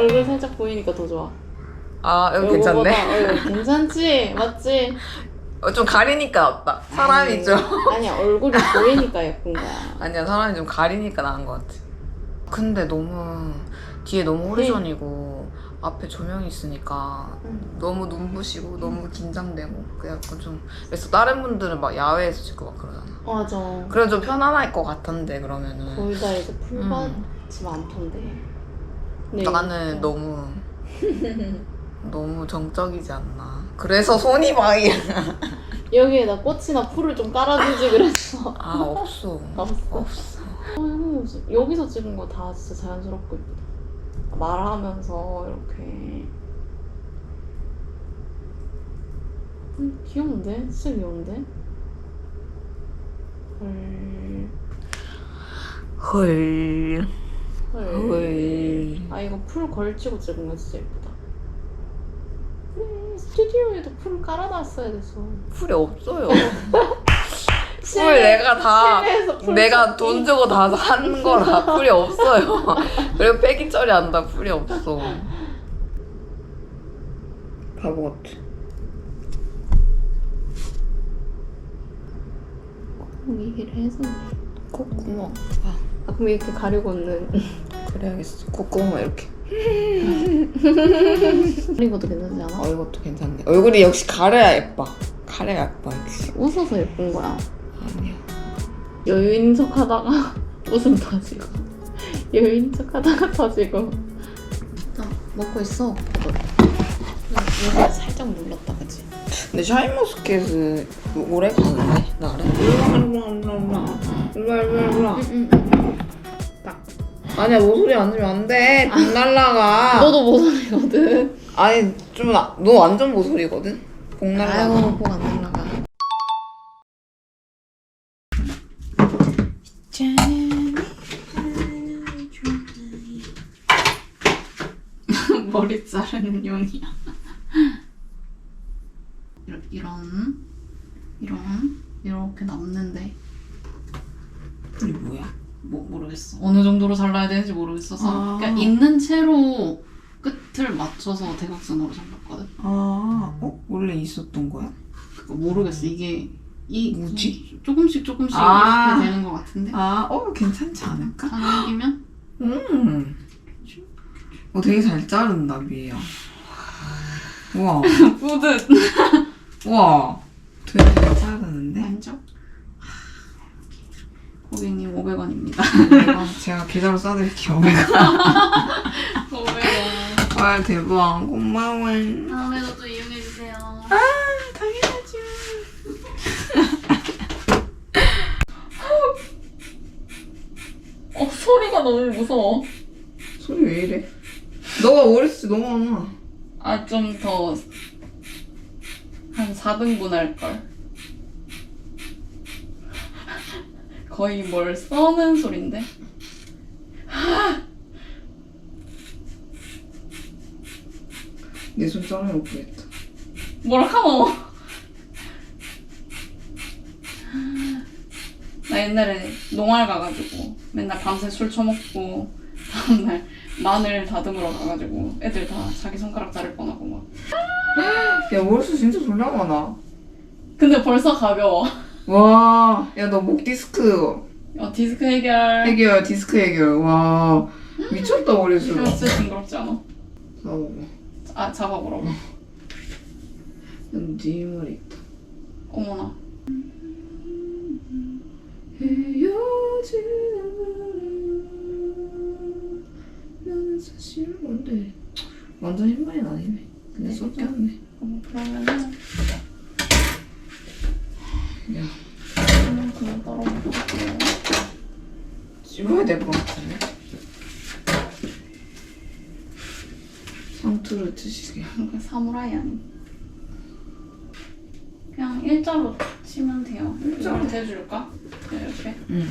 얼굴 살짝 보이니까 더 좋아. 아 요거보다, 괜찮네. 어, 괜찮지? 맞지? 어, 좀 가리니까 낫다. 사람이 아니, 좀 아니야 얼굴이 보이니까 예쁜 거야. 아니야 사람이 좀 가리니까 나은 것 같아. 근데 너무 뒤에 너무 호리존이고 앞에 조명이 있으니까 응. 너무 눈부시고 너무 긴장되고 그 약간 좀 그래서 다른 분들은 막 야외에서 찍고 막 그러잖아. 맞아. 그래 좀 편안할 것 같던데 그러면은 거의 다 이제 풀밭이 음. 많던데. 근데 나는 이거 너무 너무 정적이지 않나. 그래서 손이 많이 여기에다 꽃이나 풀을 좀 깔아주지 그랬어. 아 없어 없어. 없어. 어, 여기서 찍은 거 다 진짜 자연스럽고 예쁘다. 말하면서 이렇게. 음, 귀여운데? 진짜 귀여운데? 헐. 헐. 헐. 헐. 아 이거 풀 걸치고 찍은 거 진짜 예쁘다. 그래 스튜디오에도 풀 깔아놨어야 됐어. 풀이 없어요. 풀 실내- 내가 다 실내에서 풀 내가 찾기. 돈 주고 다 산 거라 풀이 없어요. 그리고 폐기 처리한다 풀이 없어. 바보 같아. 얘기를 해서. 콧구멍. 아 그럼 이렇게 가리고 있는 그래야겠어. 콧구멍 이렇게. 이런 것도 괜찮지 않아? 어 이것도 괜찮네. 얼굴이 역시 가려야 예뻐. 가려야 예뻐 역시. 웃어서 예쁜 거야. 아니야. 여유인 척 하다가 웃음 터지고 여유인 척 하다가 터지고 나 먹고 있어 여기 살짝 눌렀다 그치? 근데 샤인머스켓은 오래 가는데 나를. 일로일로일로일로일로일로일로. 딱 아니야 모서리 앉으면 안 돼. 돈 날라가. 너도 모서리거든 아니 좀 너 완전 모서리거든. 복 날라가. 아유 목안 날라가 머리 자르는 용이야 이런 이런 이런 이렇게 남는데 이게 뭐야? 뭐 모르겠어. 어느 정도로 잘라야 되는지 모르겠어서 아. 그냥 있는 채로 끝을 맞춰서 대각선으로 잘랐거든. 아, 어? 원래 있었던 거야? 그거 모르겠어. 이게 이 뭐지? 조금씩 조금씩 아. 이렇게 되는 것 같은데. 아, 어 괜찮지 않을까? 당기면 음. 어 되게 잘 자른다 미애야. 우와, 뿌듯. 우와. 되게 잘 자르는데? 만족. 고객님 500원입니다. 내가 제가 계좌로 싸드릴게요. 500원. 500원. 아 대박 고마워. 다음에도 또 이용해 주세요. 아 당연하죠. 어 소리가 너무 무서워. 소리 왜 이래? 너가 때 너무 많아. 아좀 더 한 4등분 할 걸. 거의 뭘 써는 소린데. 내손 잘라놓고 그랬다. 뭐라 카노? 나 옛날에 농활 가가지고 맨날 밤새 술 처먹고 다음날 마늘 다듬으러 가가지고 애들 다 자기 손가락 자를 뻔하고 막. 야때 진짜 졸라 많아. 근데 벌써 가벼워. 와, 야 너 목 디스크 어, 디스크 해결. 해결, 디스크 해결. 와, 미쳤다 어렸을 때. 진짜 징그럽지 않아? 나보고. 아 잡아보라고. 네 머리 있다. 어머나. 헤어지는 나는 사실 뭔데 완전 흰머리는 아니네. 그냥 쏟게 하네. 어, 그러면은 야, 그냥 그냥 떨어볼게요. 찍어야 될 것 같은데. 상투를 드시게. 그 사무라이 아니. 그냥 일자로 치면 돼요. 일자로 대줄까? 그냥 이렇게. 응.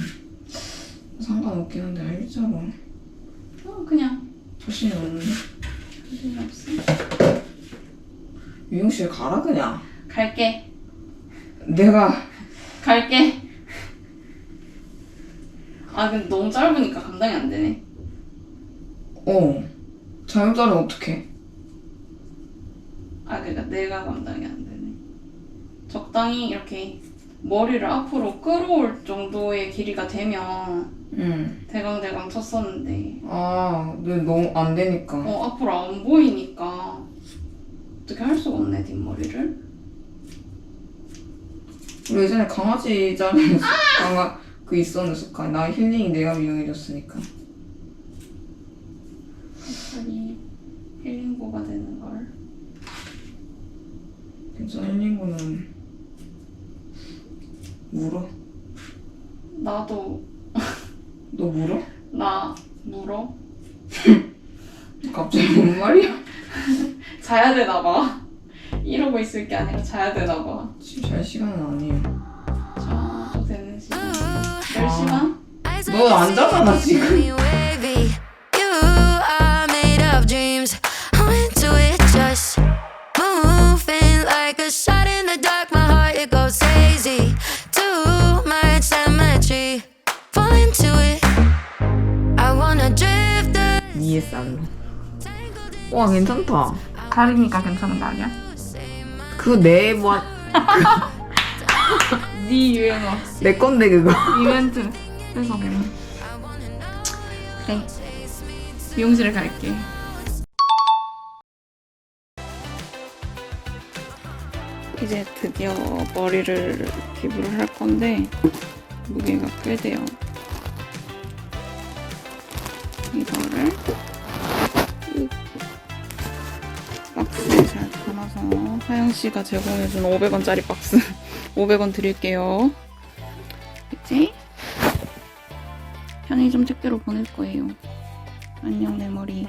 상관없긴 한데 알잖아. 어, 그냥 자신이 없는데. 자신 없어. 미용실 가라 그냥. 갈게. 내가 갈게. 아 근데 너무 짧으니까 감당이 안 되네. 어 자르면 어떡해? 아 그러니까 내가 감당이 안 되네. 적당히 이렇게 머리를 앞으로 끌어올 정도의 길이가 되면 응. 대강대강 쳤었는데 아, 근데 너무 안 되니까. 어 앞으로 안 보이니까 어떻게 할 수가 없네 뒷머리를. 우리 예전에 강아지 자르는 습- 강아 그 있었는 습관. 나 힐링이 내가 유용해졌으니까. 갑자기 힐링고가 되는 걸. 괜찮아 힐링구는 물어. 나도 너 물어? 나 물어 갑자기 뭔 말이야? 자야 되나 봐. 이러고 있을 게 아니라 자야 되나 봐. 지금 잘 시간은 아니에요. 자도 되는 시간. 10시간? 너안 자잖아 지금. You are made of dreams. I'm into it, just moving like a shot in the dark. My heart it goes crazy. Too much symmetry. Fall into it. I wanna drift the ESR로. 와 괜찮다. 가리니까 괜찮은 거 아니야? 그내 뭐, 네 유행어 내 건데 그거. 이벤트 해서 그냥 그래. 미용실에 갈게. 이제 드디어 머리를 기부를 할 건데 무게가 꽤 돼요. 이거를 꾹 박스에 잘 담아서 하영씨가 제공해준 500원짜리 박스 500원 드릴게요. 이제 편의점 택배로 보낼 거예요. 안녕 내 머리.